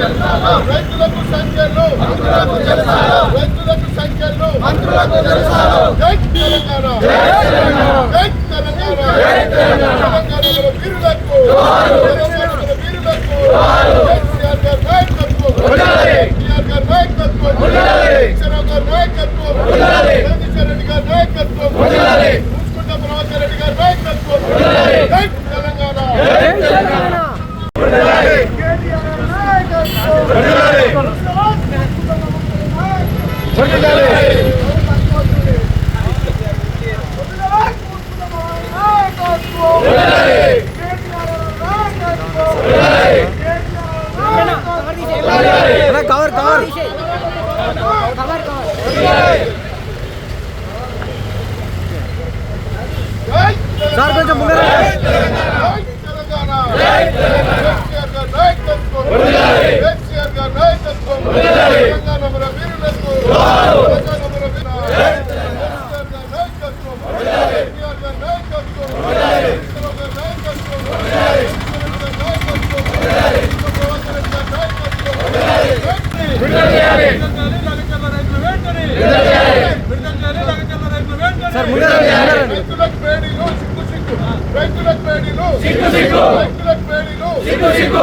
రైతులకు సంఖ్యలు రైతులకు సంఖ్యలు. జై తెలంగాణ. జై తెలంగాణ. తెలంగాణలో వీరులకు. వీరులకు కేసీఆర్ గారి నాయకత్వం కేసీఆర్ గారి నాయకత్వం కిషన్ గారి నాయకత్వం జగదీశ్వర్ రెడ్డి గారి నాయకత్వం చూసుకుంట ప్రభాకర్ రెడ్డి గారి నాయకత్వం జై తెలంగాణ కవర్ కవర్ జై సార్ కొంచెం ముందర జై తెలంగాణ జై కేసీఆర్ గారి నాయకత్వం కేసీఆర్ గారి నాయకత్వం తెలంగాణ మన వీరులకు తెలంగాణ మన వీర కేసీఆర్ గారి నాయకత్వం కేసీఆర్ గారి నాయకత్వం కేసీఆర్ గారి నాయకత్వం కేసీఆర్ గారి నాయకత్వం ప్రభాకర్ రెడ్డి గారి నాయకత్వం సార్ ముందర ముందర రైతులకు పేడీలు సిగ్గు సిగ్గు. రైతులకు పేడీలు సిగ్గు సిగ్గు.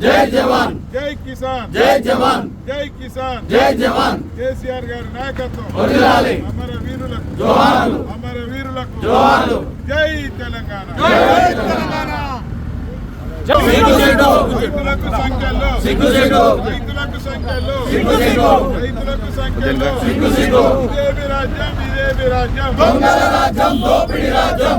జై జవాన్ జై కిసాన్ జై జవాన్ జై కిసాన్ జై జవాన్ కేసీఆర్ గారి నాయకత్వం వర్ధిల్లాలి అమర వీరులకు జోహార్లు అమర వీరులకు జోహార్లు జై తెలంగాణ జై తెలంగాణ రైతులకు సంఖ్యలో రైతులకు సంఖ్యలో రైతులకు సంఖ్యలో ఇదేమి రాజ్యం ఇదేమి రాజ్యం దొంగల రాజ్యం దోపిడి రాజ్యం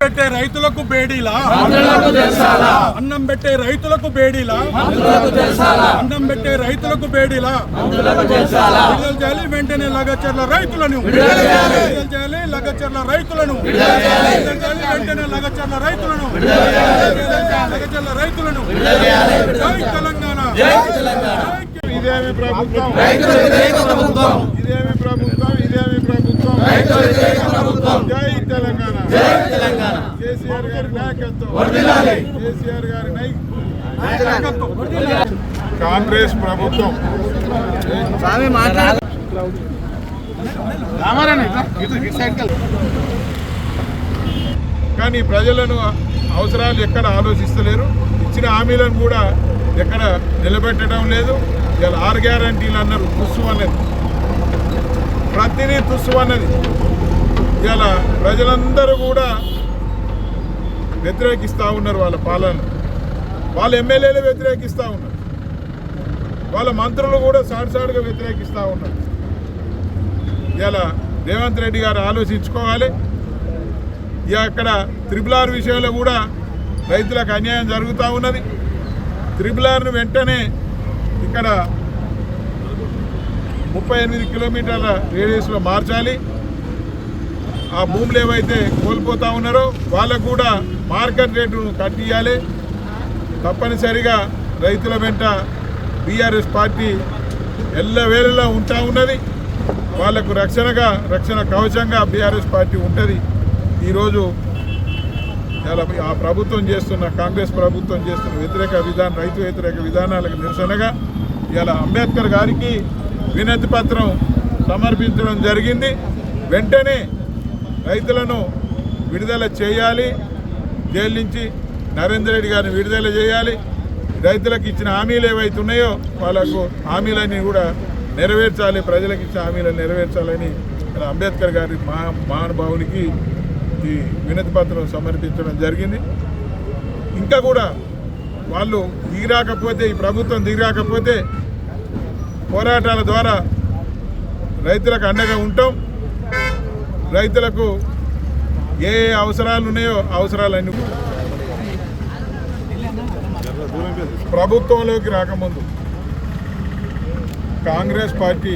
పెట్టే రైతులకు బేడీలా? అన్నం పెట్టే రైతులకు బేడీలా? అన్నం పెట్టే రైతులకు బేడీలా? విడుదల చేయాలి వెంటనే లగచర్ల రైతులను. విడుదల చేయాలి. లగచర్ల రైతులను. వెంటనే లగచర్ల రైతులను. లగచర్ల రైతులను. జై తెలంగాణ. ఇదేమి ప్రభుత్వం. ఇదేమి ప్రభుత్వం? జై తెలంగాణ. జై తెలంగాణ. కేసీఆర్ గారి నాయకత్వం. కేసీఆర్ గారి నాయకత్వం. కాంగ్రెస్ ప్రభుత్వం. కానీ ప్రజలను అవసరాలు ఎక్కడ ఆలోచిస్తలేరు. ఇచ్చిన హామీలను కూడా ఎక్కడ నిలబెట్టడం లేదు. ఇలా ఆరు గ్యారంటీలు అన్నారు. తుస్సు అన్నది ప్రతిదీ తుస్సు అన్నది. ఇలా ప్రజలందరూ కూడా వ్యతిరేకిస్తూ ఉన్నారు వాళ్ళ పాలన. వాళ్ళ ఎమ్మెల్యేలు వ్యతిరేకిస్తూ ఉన్నారు. వాళ్ళ మంత్రులు కూడా సాడుసాడుగా వ్యతిరేకిస్తూ ఉన్నారు. ఇలా రేవంత్ రెడ్డి గారు ఆలోచించుకోవాలి. ఇక అక్కడ త్రిపుల్ ఆర్ విషయంలో కూడా రైతులకు అన్యాయం జరుగుతూ ఉన్నది. త్రిపుల్ ఆర్ను వెంటనే ఇక్కడ ముప్పై ఎనిమిది కిలోమీటర్ల రేడియస్లో మార్చాలి. ఆ భూములు ఏవైతే కోల్పోతూ ఉన్నారో వాళ్ళకు కూడా మార్కెట్ రేటును కట్టియాలి తప్పనిసరిగా రైతుల వెంట బీఆర్ఎస్ పార్టీ ఎల్లవేళలా ఉంటా ఉన్నది. వాళ్ళకు రక్షణగా రక్షణ కవచంగా బీఆర్ఎస్ పార్టీ ఉంటుంది. ఈరోజు చాలా ఆ ప్రభుత్వం చేస్తున్న కాంగ్రెస్ ప్రభుత్వం చేస్తున్న వ్యతిరేక విధానం రైతు వ్యతిరేక విధానాలకు నిరసనగా ఇలా అంబేద్కర్ గారికి వినతి పత్రం సమర్పించడం జరిగింది. వెంటనే రైతులను విడుదల చేయాలి. జైలు నుంచి నరేందర్ రెడ్డి గారిని విడుదల చేయాలి. రైతులకు ఇచ్చిన హామీలు ఏవైతే ఉన్నాయో వాళ్ళకు హామీలన్నీ కూడా నెరవేర్చాలి. ప్రజలకు ఇచ్చిన హామీలను నెరవేర్చాలని అంబేద్కర్ గారి మహా మహానుభావునికి ఈ వినతి పత్రం సమర్పించడం జరిగింది. ఇంకా కూడా వాళ్ళు దిగిరాకపోతే ఈ ప్రభుత్వం దిగిరాకపోతే పోరాటాల ద్వారా రైతులకు అండగా ఉంటాం. రైతులకు ఏ ఏ అవసరాలు ఉన్నాయో అవసరాలన్నీ కూడా ప్రభుత్వంలోకి రాకముందు కాంగ్రెస్ పార్టీ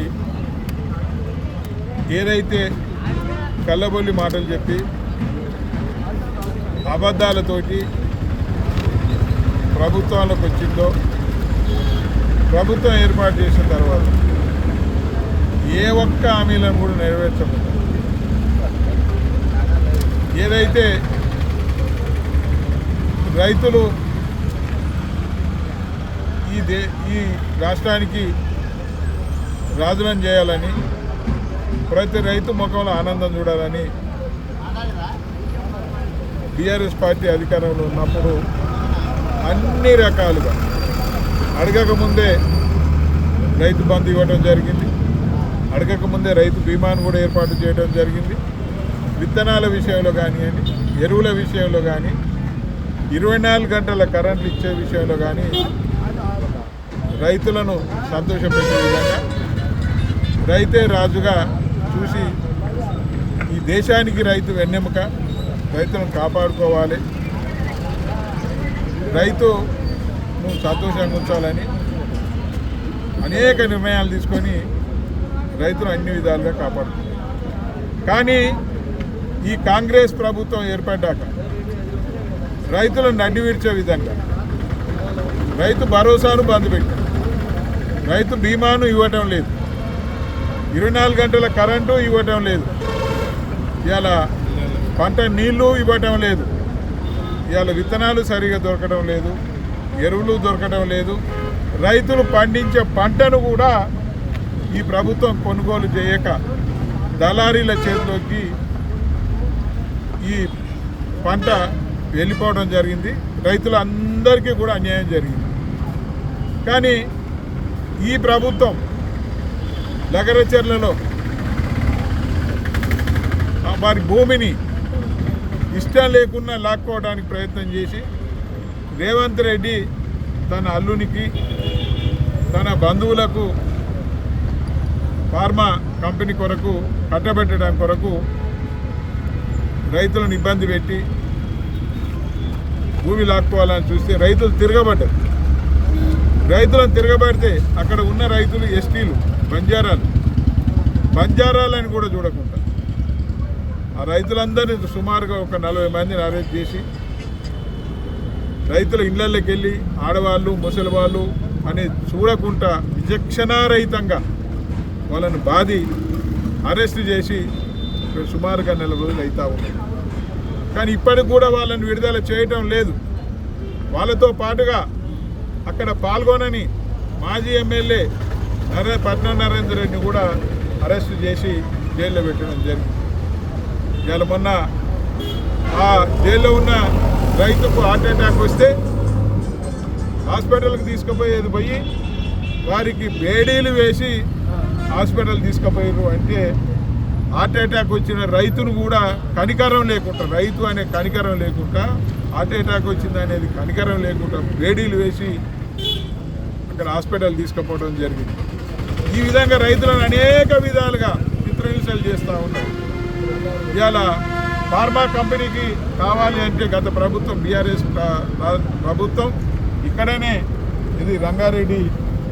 ఏదైతే కళ్ళబొల్లి మాటలు చెప్పి అబద్ధాలతోటి ప్రభుత్వాలకు వచ్చిందో ప్రభుత్వం ఏర్పాటు చేసిన తర్వాత ఏ ఒక్క హామీలను కూడా నెరవేర్చకుండా ఏదైతే రైతులు ఈ దే ఈ రాష్ట్రానికి రాజులం చేయాలని ప్రతి రైతు ముఖంలో ఆనందం చూడాలని బీఆర్ఎస్ పార్టీ అధికారంలో ఉన్నప్పుడు అన్ని రకాలుగా అడగకముందే రైతు బంధు ఇవ్వడం జరిగింది. అడగకముందే రైతు బీమాను కూడా ఏర్పాటు చేయడం జరిగింది. విత్తనాల విషయంలో కానివ్వండి ఎరువుల విషయంలో కానీ ఇరవై నాలుగు గంటల కరెంట్లు ఇచ్చే విషయంలో కానీ రైతులను సంతోషపెట్టే విధంగా రైతే రాజుగా చూసి ఈ దేశానికి రైతు వెన్నెముక రైతులను కాపాడుకోవాలి. రైతు నువ్వు సంతోషంగా ఉంచాలని అనేక నిర్ణయాలు తీసుకొని రైతులు అన్ని విధాలుగా కాపాడుతున్నారు కానీ ఈ కాంగ్రెస్ ప్రభుత్వం ఏర్పడ్డాక రైతులను నడ్డి విడిచే విధంగా రైతు భరోసాను బంద్ పెట్టారు. రైతు బీమాను ఇవ్వటం లేదు. ఇరవై నాలుగు గంటల కరెంటు ఇవ్వటం లేదు. ఇవాళ పంట నీళ్ళు ఇవ్వటం లేదు. ఇవాళ విత్తనాలు సరిగా దొరకడం లేదు. ఎరువులు దొరకడం లేదు. రైతులు పండించే పంటను కూడా ఈ ప్రభుత్వం కొనుగోలు చేయక దళారీల చేతిలోకి ఈ పంట వెళ్ళిపోవడం జరిగింది. రైతులందరికీ కూడా అన్యాయం జరిగింది. కానీ ఈ ప్రభుత్వం లగరచర్లలో వారి భూమిని ఇష్టం లేకుండా లాక్కోవడానికి ప్రయత్నం చేసి రేవంత్ రెడ్డి తన అల్లునికి తన బంధువులకు ఫార్మా కంపెనీ కొరకు కట్టబెట్టడం కొరకు రైతులను ఇబ్బంది పెట్టి భూమి లాక్కోవాలని చూస్తే రైతులు తిరగబడ్డారు. రైతులను తిరగబడితే అక్కడ ఉన్న రైతులు ఎస్టీలు బంజారాలు బంజారాలని కూడా చూడకుండా ఆ రైతులందరినీ సుమారుగా ఒక నలభై మందిని అరెస్ట్ చేసి రైతుల ఇళ్ళలోకి వెళ్ళి ఆడవాళ్ళు ముసలి వాళ్ళు అని చూడకుండా విచక్షణారహితంగా వాళ్ళని బాధి అరెస్ట్ చేసి సుమారుగా నెల రోజులు అవుతా ఉన్నాయి కానీ ఇప్పటికి కూడా వాళ్ళని విడుదల చేయటం లేదు. వాళ్ళతో పాటుగా అక్కడ పాల్గొనని మాజీ ఎమ్మెల్యే నరే పట్నం నరేంద్ర రెడ్డిని కూడా అరెస్ట్ చేసి జైల్లో పెట్టడం జరిగింది. ఇవాళ మొన్న ఆ జైల్లో ఉన్న రైతుకు హార్ట్ అటాక్ వస్తే హాస్పిటల్కి తీసుకుపోయేది పోయి వారికి బేడీలు వేసి హాస్పిటల్ తీసుకుపోయారు అంటే హార్ట్ అటాక్ వచ్చిన రైతును కూడా కనికరం లేకుండా రైతు అనే కనికరం లేకుండా హార్ట్ అటాక్ వచ్చింది అనేది కనికరం లేకుండా బేడీలు వేసి అక్కడ హాస్పిటల్ తీసుకుపోవడం జరిగింది. ఈ విధంగా రైతులను అనేక విధాలుగా చిత్రహింసలు చేస్తూ ఉన్నారు ఇవాళ ఫార్మా కంపెనీకి కావాలి అంటే గత ప్రభుత్వం బీఆర్ఎస్ ప్రభుత్వం ఇక్కడనే ఇది రంగారెడ్డి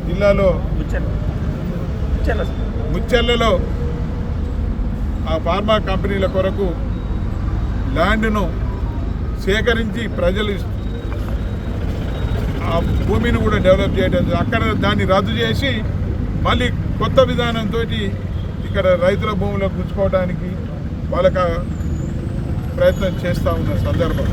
జిల్లాలో ముచ్చెర్లలో ఆ ఫార్మా కంపెనీల కొరకు ల్యాండ్ను సేకరించి ప్రజలు ఆ భూమిని కూడా డెవలప్ చేయడం. అక్కడ దాన్ని రద్దు చేసి మళ్ళీ కొత్త విధానంతో ఇక్కడ రైతుల భూములకు గుంజుకోవడానికి వాళ్ళకి ప్రయత్నం చేస్తూ ఉన్న సందర్భం.